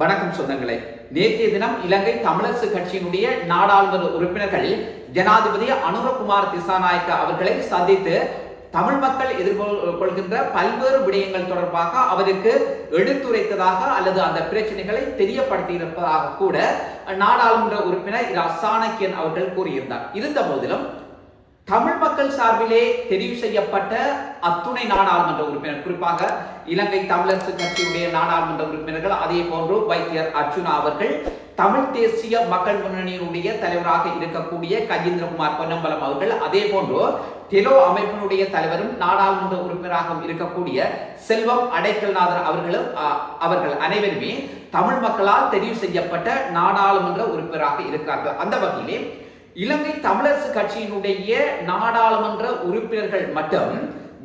வணக்கம் சொந்தங்களே. நேற்றைய தினம் இலங்கை தமிழரசு கட்சியினுடைய நாடாளுமன்ற உறுப்பினர்கள் ஜனாதிபதி அனுரகுமார் திசாநாயக்க அவர்களை சந்தித்து தமிழ் மக்கள் எதிர்கொள்கின்ற பல்வேறு விடயங்கள் தொடர்பாக அவருக்கு எடுத்துரைத்ததாக அல்லது அந்த பிரச்சனைகளை தெரியப்படுத்தியிருப்பதாக கூட நாடாளுமன்ற உறுப்பினர் இரா சாணக்கியன் அவர்கள் கூறியிருந்தார். இருந்த போதிலும் தமிழ் மக்கள் சார்பிலே தெரிவு செய்யப்பட்ட அத்துணை நாடாளுமன்ற உறுப்பினர். குறிப்பாக இலங்கை தமிழரசு கட்சியுடைய நாடாளுமன்ற உறுப்பினர்கள் அதே போன்று வைத்தியர் அர்ஜுனா அவர்கள் தமிழ் தேசிய மக்கள் முன்னணியினுடைய தலைவராக இருக்கக்கூடிய கஜேந்திரகுமார் பொன்னம்பலம் அவர்கள் அதே போன்று தெலோ அமைப்பினுடைய தலைவரும் நாடாளுமன்ற உறுப்பினராக இருக்கக்கூடிய செல்வம் அடைக்கல்நாதர் அவர்களும் அவர்கள் அனைவருமே தமிழ் மக்களால் தெரிவு செய்யப்பட்ட நாடாளுமன்ற உறுப்பினராக இருக்கிறார்கள் அந்த வகையிலே இலங்கை தமிழரசு கட்சியினுடைய நாடாளுமன்ற உறுப்பினர்கள் மட்டும்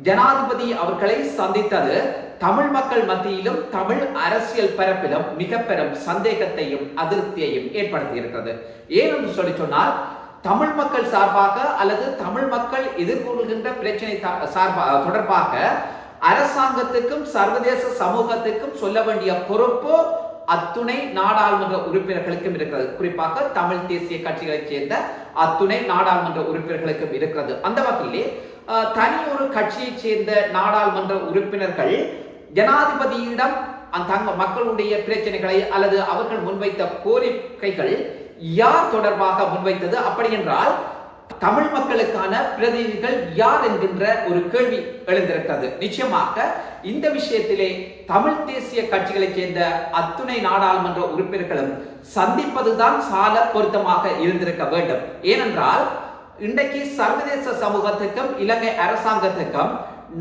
ஜனாதிபதி அவர்களை சந்தித்தது தமிழ் மக்கள் மத்தியிலும் தமிழ் அரசியல் பரப்பிலும் மிக பெரும் சந்தேகத்தையும் அதிருப்தியையும் ஏற்படுத்தி இருக்கிறது ஏனென்று சொல்லி சொன்னால் தமிழ் மக்கள் சார்பாக அல்லது தமிழ் மக்கள் எதிர்கொள்கின்ற பிரச்சனை சார்பாக தொடர்பாக அரசாங்கத்துக்கும் சர்வதேச சமூகத்துக்கும் சொல்ல வேண்டிய பொறுப்பு அத்துணை நாடாளுமன்ற உறுப்பினர்களுக்கும் இருக்கிறது. குறிப்பாக தமிழ் தேசிய கட்சிகளைச் சேர்ந்த அத்துணை நாடாளுமன்ற உறுப்பினர்களுக்கும் இருக்கிறது. அந்த வகையிலே தனி ஒரு கட்சியைச் சேர்ந்த நாடாளுமன்ற உறுப்பினர்கள் ஜனாதிபதியிடம் அந்த தங்க மக்களுடைய பிரச்சனைகளை அல்லது அவர்கள் முன்வைத்த கோரிக்கைகள் யார் தொடர்பாக முன்வைத்தது? அப்படி என்றால் தமிழ் மக்களுக்கான பிரதிநிதிகள் யார் என்கின்ற ஒரு கேள்வி எழுந்திருக்கிறது. நிச்சயமாக இந்த விஷயத்திலே தமிழ் தேசிய கட்சிகளைச் சேர்ந்த அத்துணை நாடாளுமன்ற உறுப்பினர்களும் சந்திப்பதுதான் சால பொருத்தமாக இருந்திருக்க வேண்டும். ஏனென்றால் இன்றைக்கு சர்வதேச சமூகத்துக்கும் இலங்கை அரசாங்கத்துக்கும்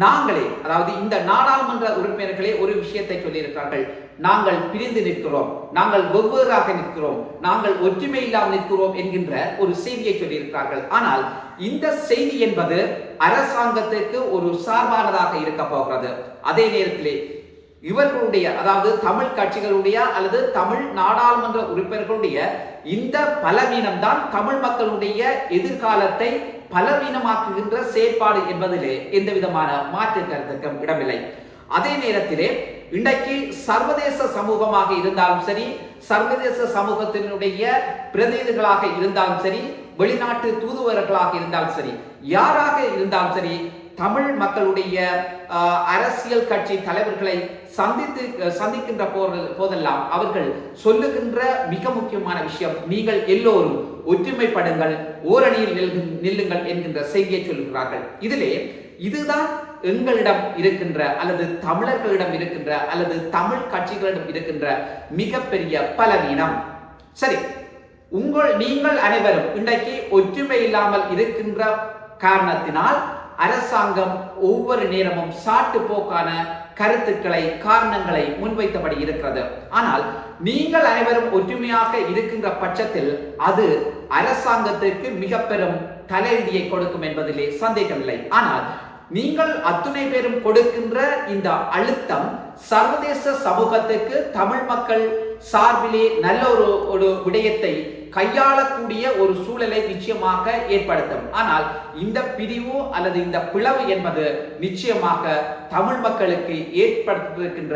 நாங்களே அதாவது இந்த நாடாளுமன்ற உறுப்பினர்களே ஒரு விஷயத்தை சொல்லியிருக்கிறார்கள். நாங்கள் பிரிந்து நிற்கிறோம். நாங்கள் வெவ்வேறாக நிற்கிறோம். நாங்கள் ஒற்றுமை இல்லாமல் நிற்கிறோம் என்கின்ற ஒரு செய்தியை சொல்லியிருக்கிறார்கள். ஆனால் இந்த செய்தி என்பது அரசாங்கத்துக்கு ஒரு சார்பானதாக இருக்க போகிறது. அதே நேரத்திலே இவர்களுடைய அதாவது தமிழ் கட்சிகளுடைய அல்லது தமிழ் நாடாளுமன்ற உறுப்பினர்களுடைய இந்த பலவீனம்தான் தமிழ் மக்களுடைய எதிர்காலத்தை பலவீனமாக்குகின்ற செயற்பாடு என்பதிலே எந்த விதமான மாற்று கருத்துக்கும் இடமில்லை. அதே நேரத்திலே இன்றைக்கு சர்வதேச சமூகமாக இருந்தாலும் சரி சர்வதேச சமூகத்தினுடைய பிரதிநிதிகளாக இருந்தாலும் சரி வெளிநாட்டு தூதுவர்களாக இருந்தாலும் சரி யாராக இருந்தாலும் சரி தமிழ் மக்களுடைய அரசியல் கட்சி தலைவர்களை சந்தித்து சந்திக்கின்ற போது- போதெல்லாம் அவர்கள் சொல்லுகின்ற மிக முக்கியமான விஷயம் நீங்கள் எல்லோரும் ஒற்றுமைப்படுங்கள் ஓரணியில் நில்கு- நில்லுங்கள் என்கின்ற செய்தியை சொல்கிறார்கள். இதிலே இதுதான் எங்களிடம் இருக்கின்ற அல்லது தமிழர்களிடம் இருக்கின்ற அல்லது தமிழ் கட்சிகளிடம் இருக்கின்ற மிகப்பெரிய பலவீனம். சரி உங்கள் நீங்கள் அனைவரும் இன்றைக்கு ஒற்றுமை இல்லாமல் இருக்கின்ற காரணத்தினால் அரசாங்கம் ஒவ்வொரு நேரமும் சாட்டு போக்கான கருத்துக்களை காரணங்களை முன்வைத்தபடி இருக்கிறது. ஆனால் நீங்கள் அனைவரும் ஒற்றுமையாக இருக்கின்ற பட்சத்தில் அது அரசாங்கத்திற்கு மிக பெரும் தலையீடியை கொடுக்கும் என்பதிலே சந்தேகமில்லை. ஆனால் நீங்கள் அத்துணை பேரும் கொடுக்கின்ற இந்த அழுத்தம் சர்வதேச சமூகத்துக்கு தமிழ் மக்கள் சார்பிலே நல்ல ஒரு ஒரு விடயத்தை கையாளக்கூடிய ஒரு சூழலை நிச்சயமாக ஏற்படுத்தும். ஆனால் இந்த பிரிவு அல்லது இந்த பிளவு என்பது நிச்சயமாக தமிழ் மக்களுக்கு ஏற்படுத்திருக்கின்ற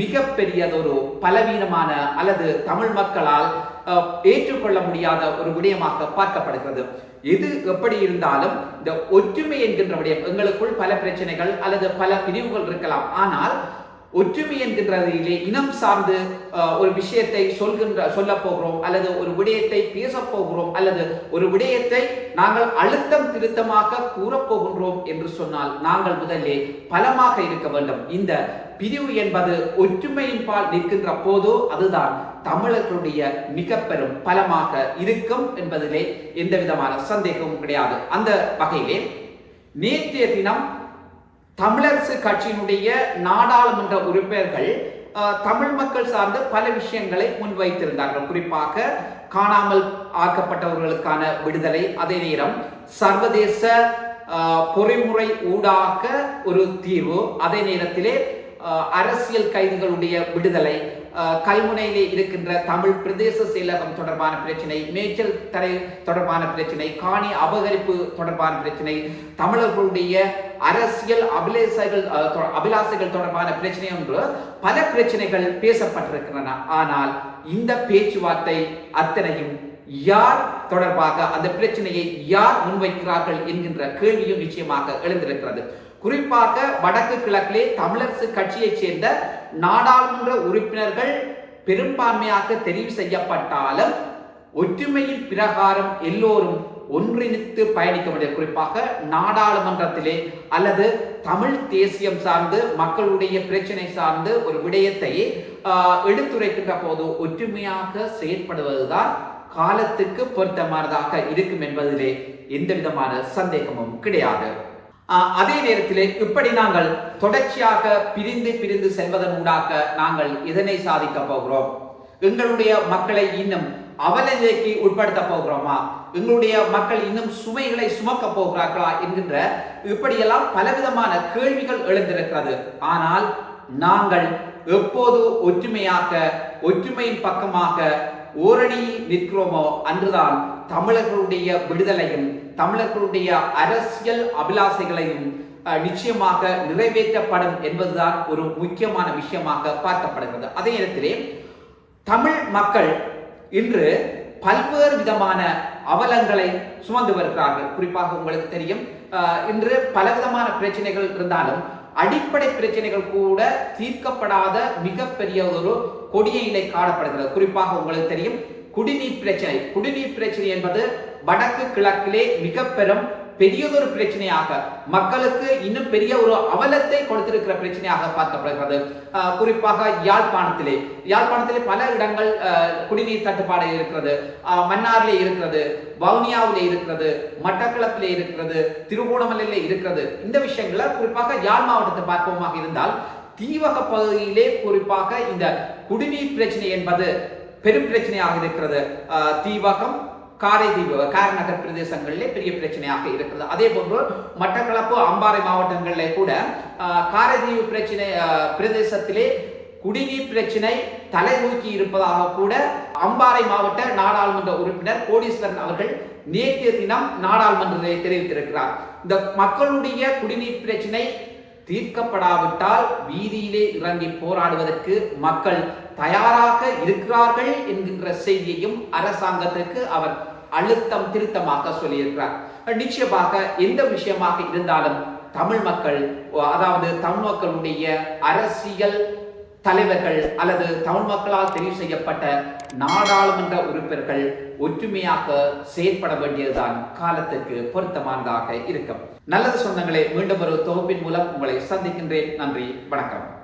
மிகப்பெரியதொரு பலவீனமான அல்லது தமிழ் மக்களால் அஹ், ஏற்றுக்கொள்ள முடியாத ஒரு விடயமாக பார்க்கப்படுகிறது. எது எப்படி இருந்தாலும் இந்த ஒற்றுமை என்கின்ற விடயம் எங்களுக்குள் பல பிரச்சனைகள் அல்லது பல பிரிவுகள் இருக்கலாம். ஆனால் ஒற்றுமை என்கின்றதிலே இனம் சார்ந்து ஒரு விஷயத்தை சொல்கின்ற சொல்ல போகிறோம் அல்லது ஒரு விடயத்தை பேச போகிறோம் அல்லது ஒரு விடயத்தை நாங்கள் அழுத்தம் திருத்தமாக கூறப்போகின்றோம் என்று சொன்னால் நாங்கள் முதலே பலமாக இருக்க வேண்டும். இந்த பிரிவு என்பது ஒற்றுமையின் பால் நிற்கின்ற போதோ அதுதான் தமிழர்களுடைய மிக பெரும் பலமாக இருக்கும் என்பதிலே எந்த விதமான சந்தேகமும் கிடையாது. அந்த வகையிலே நேற்றைய தினம் தமிழரசு கட்சியினுடைய நாடாளுமன்ற உறுப்பினர்கள் தமிழ் மக்கள் சார்ந்த பல விஷயங்களை முன்வைத்திருந்தார்கள். குறிப்பாக காணாமல் ஆக்கப்பட்டவர்களுக்கான விடுதலை அதே நேரம் சர்வதேச பொறிமுறை ஊடாக ஒரு தீர்வு அதே நேரத்திலே அரசியல் கைதிகளுடைய விடுதலை கல்முனையிலே இருக்கின்ற தமிழ் பிரதேச செயலகம் தொடர்பான பிரச்சனை மேய்ச்சல் தரை தொடர்பான பிரச்சனை காணி அபகரிப்பு தொடர்பான பிரச்சனை தமிழர்களுடைய அரசியல் அபிலேசைகள் அஹ், அபிலாசைகள் தொடர்பான பிரச்சனை என்று பல பிரச்சனைகள் பேசப்பட்டிருக்கின்றன. ஆனால் இந்த பேச்சுவார்த்தை அத்தனையும் யார் தொடர்பாக அந்த பிரச்சனையை யார் முன்வைக்கிறார்கள் என்கின்ற கேள்வியும் நிச்சயமாக எழுந்திருக்கிறது. குறிப்பாக வடக்கு கிழக்கிலே தமிழரசு கட்சியைச் சேர்ந்த நாடாளுமன்ற உறுப்பினர்கள் பெரும்பான்மையாக தெரிவு செய்யப்பட்டாலும் ஒற்றுமையின் பிரகாரம் எல்லோரும் ஒன்றிணைத்து பயணிக்க வேண்டிய குறிப்பாக நாடாளுமன்றத்திலே அல்லது தமிழ் தேசியம் சார்ந்து மக்களுடைய பிரச்சனை சார்ந்து ஒரு விடயத்தை எடுத்துரைக்கின்ற போது ஒற்றுமையாக செயற்படுவதுதான் காலத்துக்கு பொருத்தமானதாக இருக்கும் என்பதிலே எந்த விதமான சந்தேகமும் கிடையாது. அதே நேரத்தில் இப்படி நாங்கள் தொடர்ச்சியாக பிரிந்து பிரிந்து செல்வதன் ஊடாக நாங்கள் இதனை சாதிக்க போகிறோம்? எங்களுடைய மக்களை இன்னும் அவலநிலைக்கு உட்படுத்த போகிறோமா? எங்களுடைய மக்கள் இன்னும் சுமைகளை சுமக்க போகிறார்களா என்கின்ற இப்படியெல்லாம் பலவிதமான கேள்விகள் எழுந்திருக்கிறது. ஆனால் நாங்கள் எப்போது ஒற்றுமையாக ஒற்றுமையின் பக்கமாக ஓரணியில் நிற்கிறோமோ அன்றுதான் தமிழர்களுடைய விடுதலையும் தமிழர்களுடைய அரசியல் அபிலாசைகளையும் நிச்சயமாக நிறைவேற்றப்படும் என்பதுதான் ஒரு முக்கியமான விஷயமாக பார்க்கப்படுகிறது. அதே நேரத்திலே தமிழ் மக்கள் இன்று பல்வேறு விதமான அவலங்களை சுமந்து வருகிறார்கள். குறிப்பாக உங்களுக்கு தெரியும் இன்று இன்று பலவிதமான பிரச்சனைகள் இருந்தாலும் அடிப்படை பிரச்சனைகள் கூட தீர்க்கப்படாத மிகப்பெரிய ஒரு கொடிய நிலை காணப்படுகிறது. குறிப்பாக உங்களுக்கு தெரியும் குடிநீர் பிரச்சனை. குடிநீர் பிரச்சனை என்பது வடக்கு கிழக்கிலே மிக பெரும் பெரியதொரு பிரச்சனையாக மக்களுக்கு இன்னும் பெரிய ஒரு அவலத்தை கொடுத்திருக்கிற பிரச்சனையாக பார்க்கப்படுகிறது. குறிப்பாக யாழ்ப்பாணத்திலே. யாழ்ப்பாணத்திலே பல இடங்கள் குடிநீர் தட்டுப்பாடு இருக்கிறது. மன்னாரில் மன்னாரிலே இருக்கிறது வவுனியாவிலே இருக்கிறது மட்டக்களப்பிலே இருக்கிறது திருகோணமலையிலே இருக்கிறது. இந்த விஷயங்களை குறிப்பாக யாழ் மாவட்டத்தை பார்ப்போமாக இருந்தால் தீவக பகுதியிலே குறிப்பாக இந்த குடிநீர் பிரச்சனை என்பது பெரும் பிரச்சனையாக இருக்கிறது. தீவகம் காரைதீவு காரநகர் பிரதேசங்களிலே பெரிய பிரச்சனையாக இருக்கிறது. அதே போன்று மட்டக்களப்பு அம்பாறை மாவட்டங்களிலே கூட காரைதீவு பிரச்சனை பிரதேசத்திலே குடிநீர் பிரச்சனை தலை தூக்கி இருப்பதாக கூட அம்பாறை மாவட்ட நாடாளுமன்ற உறுப்பினர் கோடீஸ்வரன் அவர்கள் நேற்றைய தினம் நாடாளுமன்றத்தை தெரிவித்திருக்கிறார். இந்த மக்களுடைய குடிநீர் பிரச்சனை தீர்க்கப்படாவிட்டால் வீதியிலே இறங்கி போராடுவதற்கு மக்கள் தயாராக இருக்கிறார்கள் என்கின்ற செய்தியையும் அரசாங்கத்திற்கு அவர் அழுத்தம் திருத்தமாக சொல்லியிருக்கிறார். நிச்சயமாக எந்த விஷயமாக இருந்தாலும் தமிழ் மக்கள் அதாவது தமிழ் மக்களுடைய அரசியல் தலைவர்கள் அல்லது தமிழ் மக்களால் தெரிவு செய்யப்பட்ட நாடாளுமன்ற உறுப்பினர்கள் ஒற்றுமையாக செயற்பட வேண்டியதுதான் காலத்துக்கு பொருத்தமானதாக இருக்கும். நல்லது சொந்தங்களே மீண்டும் ஒரு தொகுப்பின் மூலம் உங்களை சந்திக்கின்றேன். நன்றி வணக்கம்.